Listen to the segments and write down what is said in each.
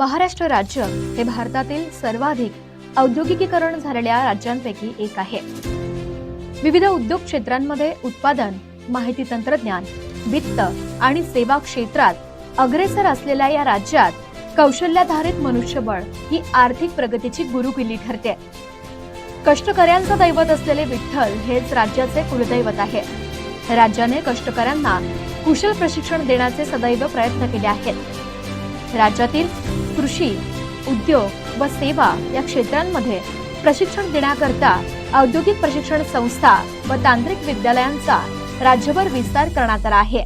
महाराष्ट्र राज्य हे भारतातील सर्वाधिक औद्योगिकीकरण झालेल्या राज्यांपैकी एक आहे. विविध उद्योग क्षेत्रांमध्ये उत्पादन माहिती तंत्रज्ञान वित्त आणि सेवा क्षेत्रात अग्रेसर असलेल्या या राज्यात कौशल्याधारित मनुष्यबळ ही आर्थिक प्रगतीची गुरुकिल्ली ठरते. कष्टकऱ्यांचं दैवत असलेले विठ्ठल हेच राज्याचे कुलदैवत आहे. राज्याने कष्टकऱ्यांना कुशल प्रशिक्षण देण्याचे सदैव प्रयत्न केले आहेत. राज्यातील कृषी उद्योग व सेवा या क्षेत्रांमध्ये प्रशिक्षण देण्याकरता औद्योगिक प्रशिक्षण संस्था व तांत्रिक विद्यालयांचा राज्यभर विस्तार करण्यात आला आहे.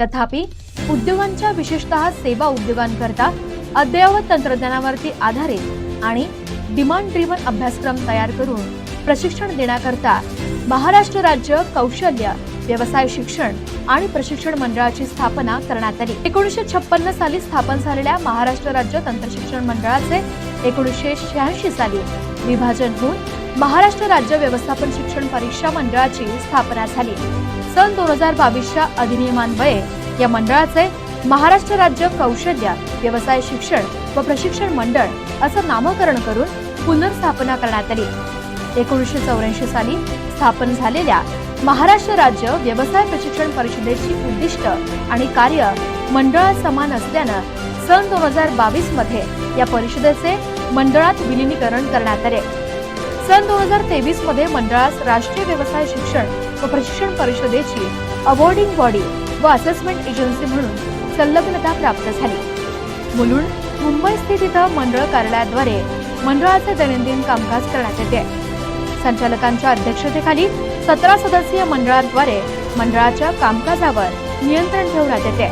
तथापि उद्योगांच्या विशेषतः सेवा उद्योगांकरता अद्ययावत तंत्रज्ञानावरती आधारित आणि डिमांड ड्रिव्हन अभ्यासक्रम तयार करून प्रशिक्षण देण्याकरता महाराष्ट्र राज्य कौशल्य व्यवसाय शिक्षण आणि प्रशिक्षण मंडळाची स्थापना करण्यात आली. एकोणीसशे छप्पन्न साली स्थापन झालेल्या महाराष्ट्र राज्य तंत्रशिक्षण मंडळाचे एकोणीसशे शहाऐंशी साली विभाजन होऊन महाराष्ट्र राज्य व्यवस्थापन शिक्षण परीक्षा मंडळाची स्थापना झाली. सन दोन हजार बावीसच्या अधिनियमान्वये या मंडळाचे महाराष्ट्र राज्य कौशल्य व्यवसाय शिक्षण व प्रशिक्षण मंडळ असं नामकरण करून पुनर्स्थापना करण्यात आली. एकोणीसशे चौऱ्याऐंशी साली स्थापन झालेल्या महाराष्ट्र राज्य व्यवसाय प्रशिक्षण परिषदेची उद्दिष्ट आणि कार्य मंडळात समान असल्यानं सन दोन हजार बावीसमध्ये या परिषदेचे मंडळात विलिनीकरण करण्यात आले. सन दोन हजार तेवीसमध्ये मंडळास राष्ट्रीय व्यवसाय शिक्षण व प्रशिक्षण परिषदेची अवॉर्डिंग बॉडी व असेसमेंट एजन्सी म्हणून संलग्नता प्राप्त झाली. मुलुंड मुंबई स्थित इथं मंडळ कार्यालयाद्वारे मंडळाचे दैनंदिन कामकाज करण्यात येते. संचालकांच्या अध्यक्षतेखाली सतरा सदस्यीय मंडळाद्वारे मंडळाच्या कामकाजावर नियंत्रण ठेवण्यात येते.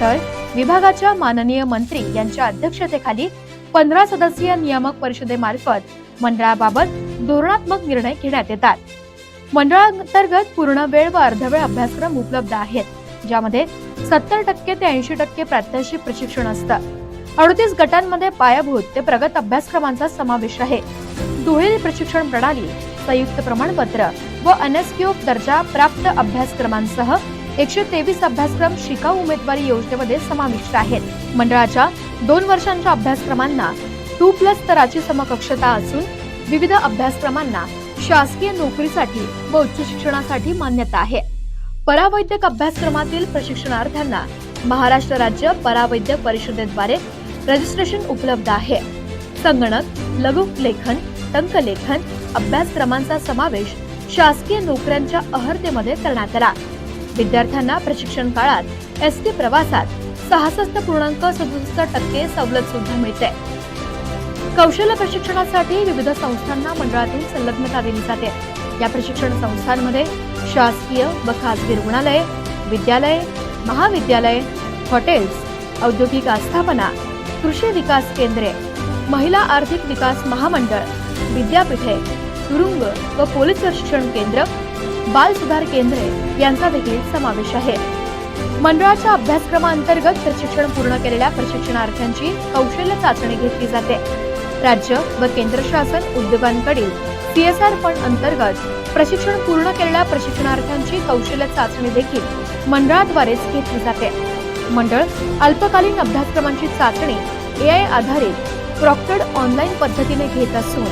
तर विभागाच्या माननीय मंत्री यांच्या अध्यक्षतेखाली पंधरा सदस्यीय नियामक परिषदेमार्फत मंडळाबाबत धोरणात्मक निर्णय घेण्यात येतात. मंडळांतर्गत पूर्ण वेळ व अर्धवेळ अभ्यासक्रम उपलब्ध आहेत ज्यामध्ये सत्तर टक्के ते ऐंशी टक्के प्रात्यक्षिक प्रशिक्षण असतं. अडतीस गटांमध्ये पायाभूत ते प्रगत अभ्यासक्रमांचा समावेश आहे. दुहेरी प्रशिक्षण प्रणाली संयुक्त प्रमाणपत्र व एनएसक्यू दर्जा प्राप्त अभ्यासक्रमांसह एकशे तेवीस अभ्यासक्रम शिकाऊ उमेदवारी योजनेमध्ये समाविष्ट आहेत. मंडळाच्या दोन वर्षांच्या अभ्यासक्रमांना टू प्लस स्तराची समकक्षता असून विविध अभ्यासक्रमांना शासकीय नोकरीसाठी व उच्च शिक्षणासाठी मान्यता आहे. परावैद्यक अभ्यासक्रमातील प्रशिक्षणार्थ्यांना महाराष्ट्र राज्य परावैद्यक परिषदेद्वारे रजिस्ट्रेशन उपलब्ध आहे. संगणक लघु लेखन टंकलेखन अभ्यासक्रमांचा समावेश शासकीय नोकऱ्यांच्या अहर्तेमध्ये करण्यात आला. विद्यार्थ्यांना प्रशिक्षण काळात एस टी प्रवासात सहासष्ट पूर्णांक सदुसष्ट टक्के सवलत सुद्धा मिळते. कौशल्य प्रशिक्षणासाठी विविध संस्थांना मंडळातून संलग्नता दिली जाते. या प्रशिक्षण संस्थांमध्ये शासकीय व खासगी रुग्णालय विद्यालय महाविद्यालय हॉटेल्स औद्योगिक आस्थापना कृषी विकास केंद्रे महिला आर्थिक विकास महामंडळ विद्यापीठे तुरुंग व पोलीस प्रशिक्षण केंद्र बाल सुधार केंद्रे यांचा देखील समावेश आहे. मंडळाच्या अभ्यासक्रमांतर्गत प्रशिक्षण पूर्ण केलेल्या प्रशिक्षणार्थ्यांची कौशल्य चाचणी घेतली जाते. राज्य व केंद्र शासन उद्योगांकडील सीएसआर फंड अंतर्गत प्रशिक्षण पूर्ण केलेल्या प्रशिक्षणार्थ्यांची कौशल्य चाचणी देखील मंडळाद्वारेच घेतली जाते. मंडळ अल्पकालीन अभ्यासक्रमांची चाचणी एआय आधारित प्रॉक्टर्ड ऑनलाईन पद्धतीने घेत असून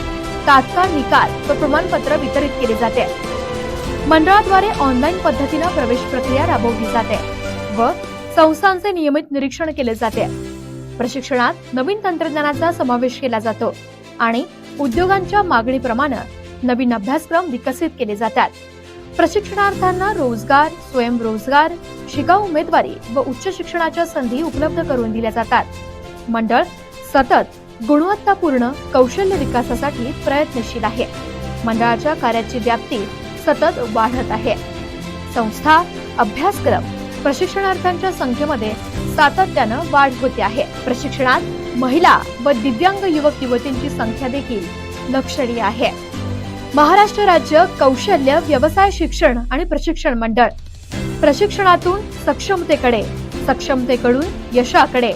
तात्काळ निकाल व प्रमाणपत्र वितरित केले जाते. मंडळाद्वारे ऑनलाईन पद्धतीनं प्रवेश प्रक्रिया राबवली जाते व संस्थांचे नियमित निरीक्षण केले जाते. प्रशिक्षणात नवीन तंत्रज्ञानाचा समावेश केला जातो आणि उद्योगांच्या मागणीप्रमाणे नवीन अभ्यासक्रम विकसित केले जातात. प्रशिक्षणार्थ्यांना रोजगार स्वयंरोजगार शिकाऊ उमेदवारी व उच्च शिक्षणाच्या संधी उपलब्ध करून दिल्या जातात. मंडळ सतत गुणवत्तापूर्ण कौशल्य विकासासाठी प्रयत्नशील आहे. मंडळाच्या कार्याची व्याप्ती सतत वाढत आहे. संस्था अभ्यासक्रम प्रशिक्षणार्थ्यांच्या संख्येमध्ये सातत्यानं वाढ होते आहे. प्रशिक्षणात महिला व दिव्यांग युवक युवतींची संख्या देखील लक्षणीय आहे. महाराष्ट्र राज्य कौशल्य व्यवसाय शिक्षण आणि प्रशिक्षण मंडळ. प्रशिक्षणातून सक्षमतेकडे सक्षमतेकडून यशाकडे